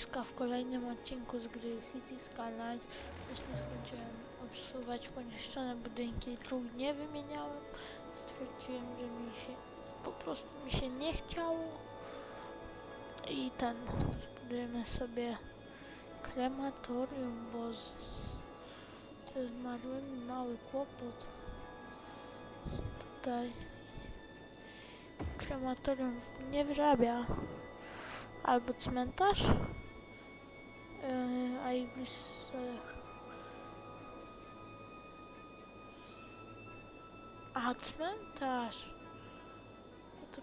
ludziska w kolejnym odcinku z gry City Skylines. Właśnie skończyłem odsuwać poniszczone budynki, dróg nie wymieniałem. Stwierdziłem, że mi się po prostu mi się nie chciało. I ten, zbudujemy sobie krematorium, bo z, ze zmarłymi mały kłopot. Tutaj krematorium nie wyrabia. Albo cmentarz. Yy, a jakbyś sobie... A, cmentarz. No to,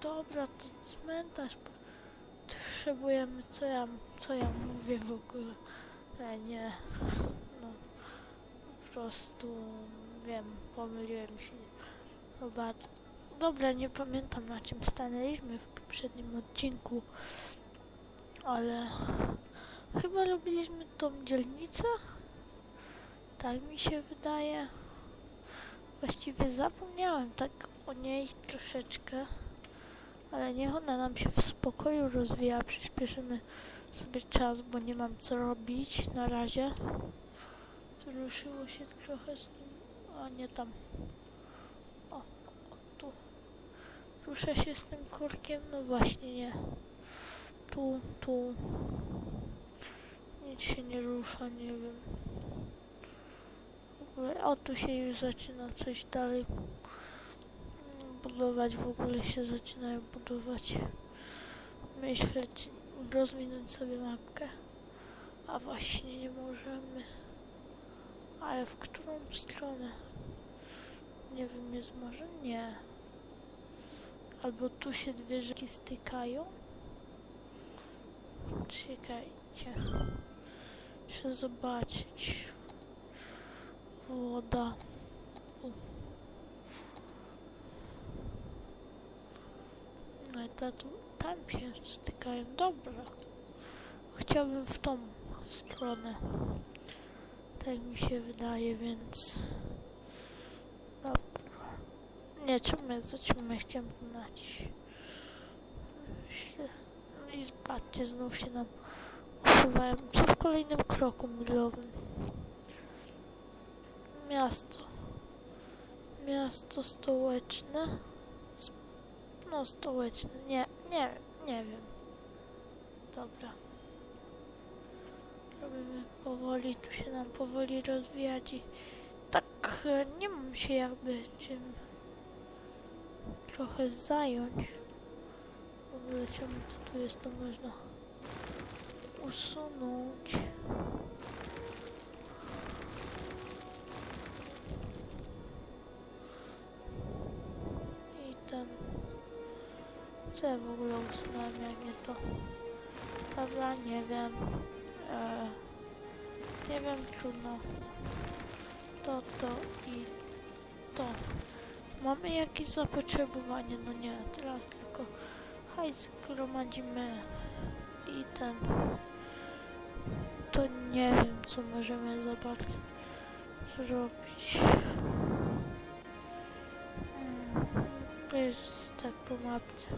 dobra, to cmentarz. Potrzebujemy, co ja, co ja mówię w ogóle. E, nie. No, po prostu wiem, pomyliłem się. Zobacz. Dobra, nie pamiętam na czym stanęliśmy w poprzednim odcinku, ale chyba robiliśmy tą dzielnicę. Tak mi się wydaje. Właściwie zapomniałem tak o niej troszeczkę, ale niech ona nam się w spokoju rozwija. Przyspieszymy sobie czas, bo nie mam co robić na razie. Ruszyło się trochę z nim, a nie tam. O, o tu. Rusza się z tym korkiem? No właśnie nie. Tu, tu. Nic się nie rusza, nie wiem. W ogóle, o tu się już zaczyna coś dalej budować. W ogóle się zaczynają budować. Myślę, czy rozwinąć sobie mapkę. A właśnie nie możemy. Ale w którą stronę? Nie wiem, jest może? Nie. Albo tu się dwie rzeki stykają? Czekajcie. Muszę zobaczyć. Woda. No i ta tu, tam się stykają. Dobra. Chciałbym w tą stronę. Tak mi się wydaje, więc... Dobra. Nie, czemu ja zaczynam chciałem znać. No i zobaczcie, znów się nam usuwają. Co w kolejnym kroku milowym? Miasto. Miasto stołeczne. No, stołeczne. Nie, nie, nie wiem. Dobra. Robimy powoli, tu się nam powoli rozwijać tak e, nie mam się jakby czym trochę zająć. W ogóle czemu tu jest, to można usunąć. I ten... Co ja w ogóle usunąłem, jak nie to? Dobra, nie wiem. E, nie wiem, trudno. To, to i to. Mamy jakieś zapotrzebowanie? No nie, teraz tylko hajs gromadzimy i ten. To nie wiem, co możemy bardzo zrobić. Mm, To jest tak po mapce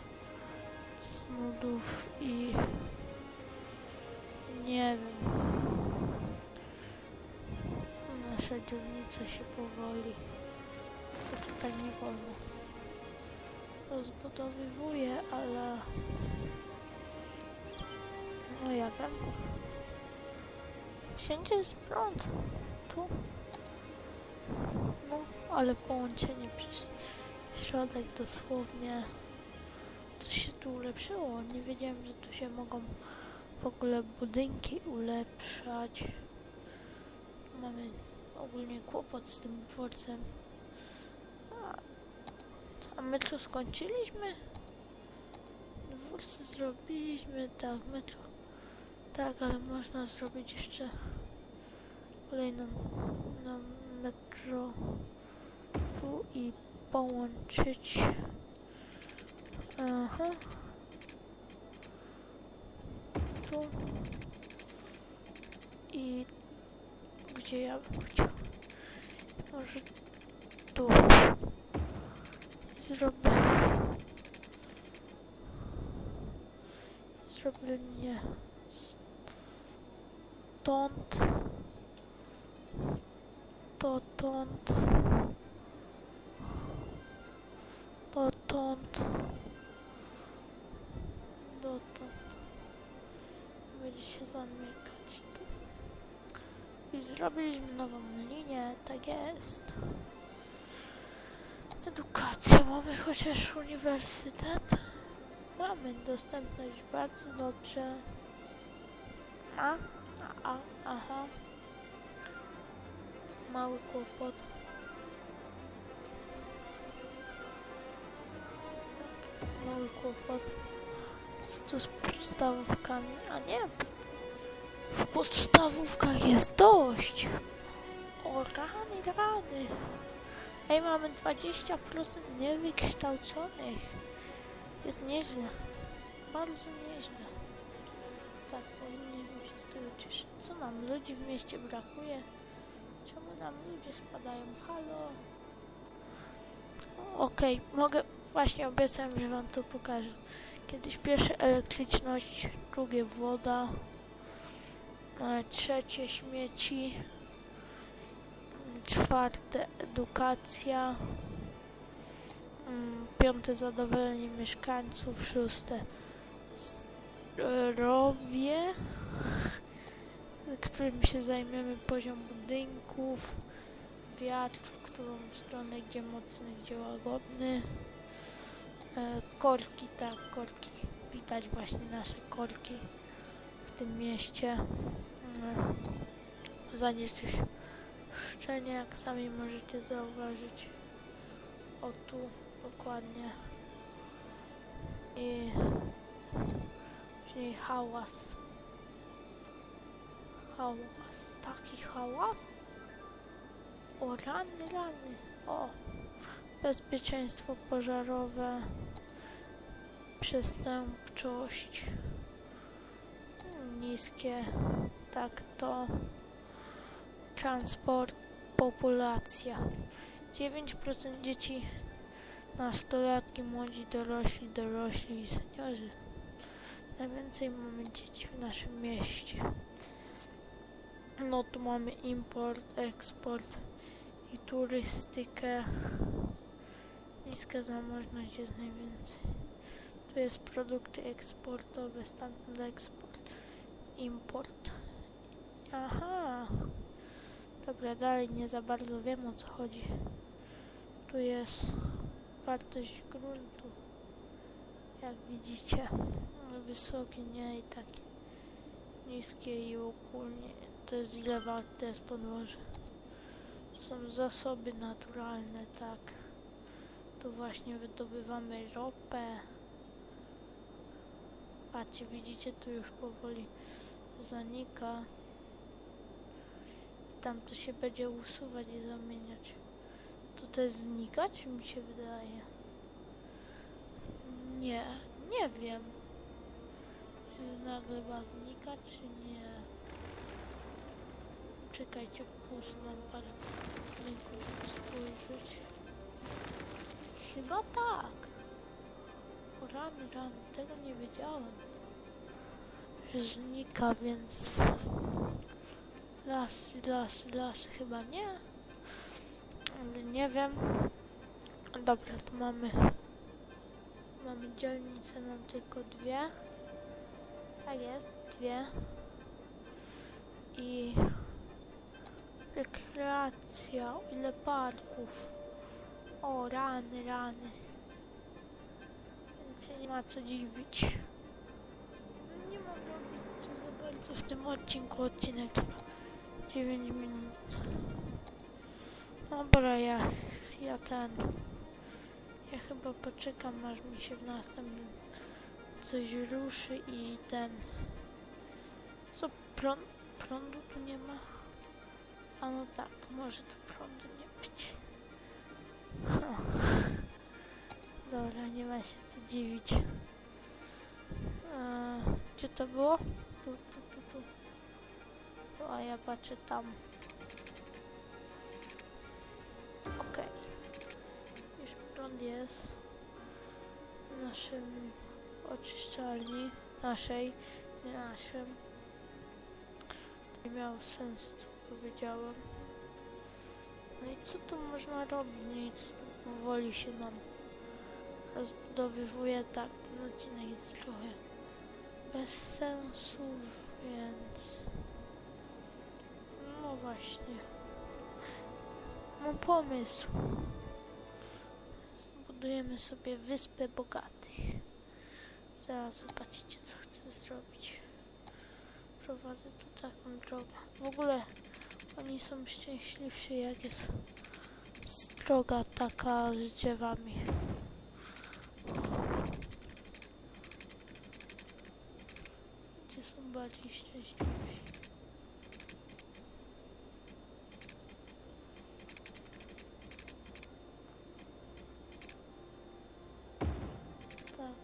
z nudów i nie wiem. Nasza dzielnica się powoli co tutaj nie wolno. Rozbudowywuję, ale... No ja wiem. Wszędzie jest prąd. Tu. No, ale połączenie przez środek dosłownie. Co się tu ulepszyło? Nie wiedziałem, że tu się mogą w ogóle budynki ulepszać. Mamy ogólnie kłopot z tym dworcem. A my tu skończyliśmy? Dwórce zrobiliśmy, tak, metro. Tak, ale można zrobić jeszcze kolejną na metro tu i połączyć. Aha. Tu. I gdzie ja bym chciał? Może tu zrobię zrobię nie Dotąd. Dotąd. Dotąd. Dotąd. Będzie się zamykać tu. I zrobiliśmy nową linię, tak jest. Edukacja, mamy chociaż uniwersytet. Mamy dostępność bardzo dobrze. A, a, aha. Mały kłopot. Mały kłopot. Co z podstawówkami? A nie. W podstawówkach jest dość. O rany, rany. Ej, mamy 20% niewykształconych. Jest nieźle. Bardzo nieźle. Cieszyć. Co nam ludzi w mieście brakuje? Czemu nam ludzie spadają? Halo? Okej, mogę... Właśnie obiecałem, że wam to pokażę. Kiedyś pierwsze elektryczność, drugie woda, e, trzecie śmieci, czwarte edukacja, mm, piąte zadowolenie mieszkańców, szóste zdrowie, którym się zajmiemy poziom budynków, wiatr, w którą stronę, gdzie mocny, gdzie łagodny, e, korki, tak, korki, widać właśnie nasze korki w tym mieście, e, zanieczyszczenie, jak sami możecie zauważyć, o tu, dokładnie, i Czyli hałas. Hałas. Taki hałas? O, rany, rany. O. Bezpieczeństwo pożarowe. Przestępczość. Niskie. Tak to. Transport. Populacja. 9% dzieci nastolatki, młodzi, dorośli, dorośli i seniorzy. Najwięcej mamy dzieci w naszym mieście. No tu mamy import, eksport i turystykę. Niska zamożność jest najwięcej. Tu jest produkty eksportowe, stamtąd eksport, import. Aha. Dobra, dalej nie za bardzo wiem o co chodzi. Tu jest wartość gruntu. Jak widzicie wysokie, nie i takie niskie i ogólnie to jest ile warte jest podłoże. To są zasoby naturalne, tak. Tu właśnie wydobywamy ropę. Patrzcie, widzicie, tu już powoli zanika. Tam to się będzie usuwać i zamieniać. To też znikać, mi się wydaje. Nie, nie wiem. Czy nagle ma znikać, czy nie? Czekajcie, mam parę linków spojrzeć. Chyba tak. O rany, rany, tego nie wiedziałem. Że znika, więc... Las, las, las, chyba nie. Ale nie wiem. Dobra, tu mamy... Mamy dzielnicę, mam tylko dwie. Tak jest, dwie. I rekreacja, ile parków. O, rany, rany. Więc się nie ma co dziwić. Nie mam robić co za bardzo w tym odcinku. Odcinek trwa 9 minut. Dobra, ja, ja ten... Ja chyba poczekam, aż mi się w następnym coś ruszy i ten... Co, prąd, prądu tu nie ma? A no tak, może tu prądu nie być. Dobra, nie ma się co dziwić. Eee, gdzie to było? Tu, tu, tu, tu. A ja patrzę tam. Okej. Już prąd jest. W naszym oczyszczalni naszej, nie naszym. Nie miało sensu, powiedziałem. No i co tu można robić? Nic, tu powoli się nam rozbudowywuje. Tak, ten odcinek jest trochę bez sensu, więc... No właśnie. Mam pomysł. Zbudujemy sobie wyspę bogatych. Zaraz zobaczycie, co chcę zrobić. Prowadzę tu taką drogę. W ogóle oni są szczęśliwsi, jak jest droga taka z drzewami. Gdzie są bardziej szczęśliwsi? Tak.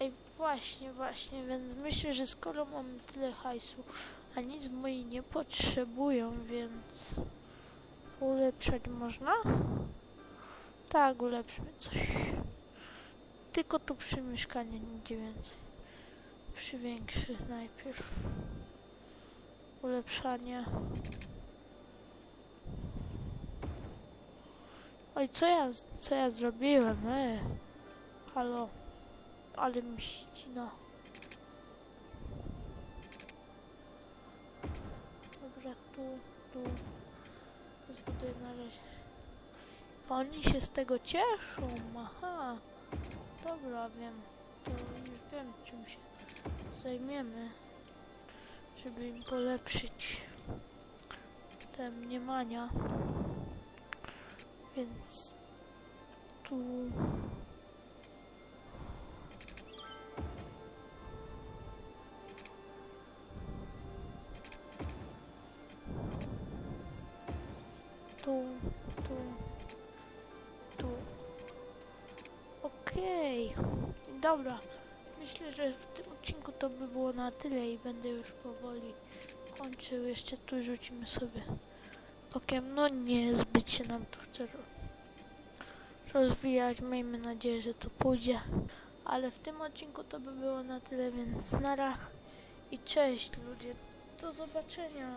Ej, właśnie, właśnie, więc myślę, że skoro mam tyle hajsu, a nic moi nie potrzebują, więc ulepszać można? Tak, ulepszmy coś. Tylko tu przy mieszkaniu, nigdzie więcej. Przy większych najpierw. Ulepszanie. Oj, co ja, co ja zrobiłem, e? Halo. Ale mi ścina. Dobra, tu, tu. Zbuduję na razie. Oni się z tego cieszą, aha. Dobra, wiem. To już wiem, czym się zajmiemy. Żeby im polepszyć te mniemania. Więc tu, Dobra. Myślę, że w tym odcinku to by było na tyle i będę już powoli kończył. Jeszcze tu rzucimy sobie okiem. No nie zbyt się nam to chce ro- rozwijać. Miejmy nadzieję, że to pójdzie. Ale w tym odcinku to by było na tyle, więc nara i cześć ludzie. Do zobaczenia.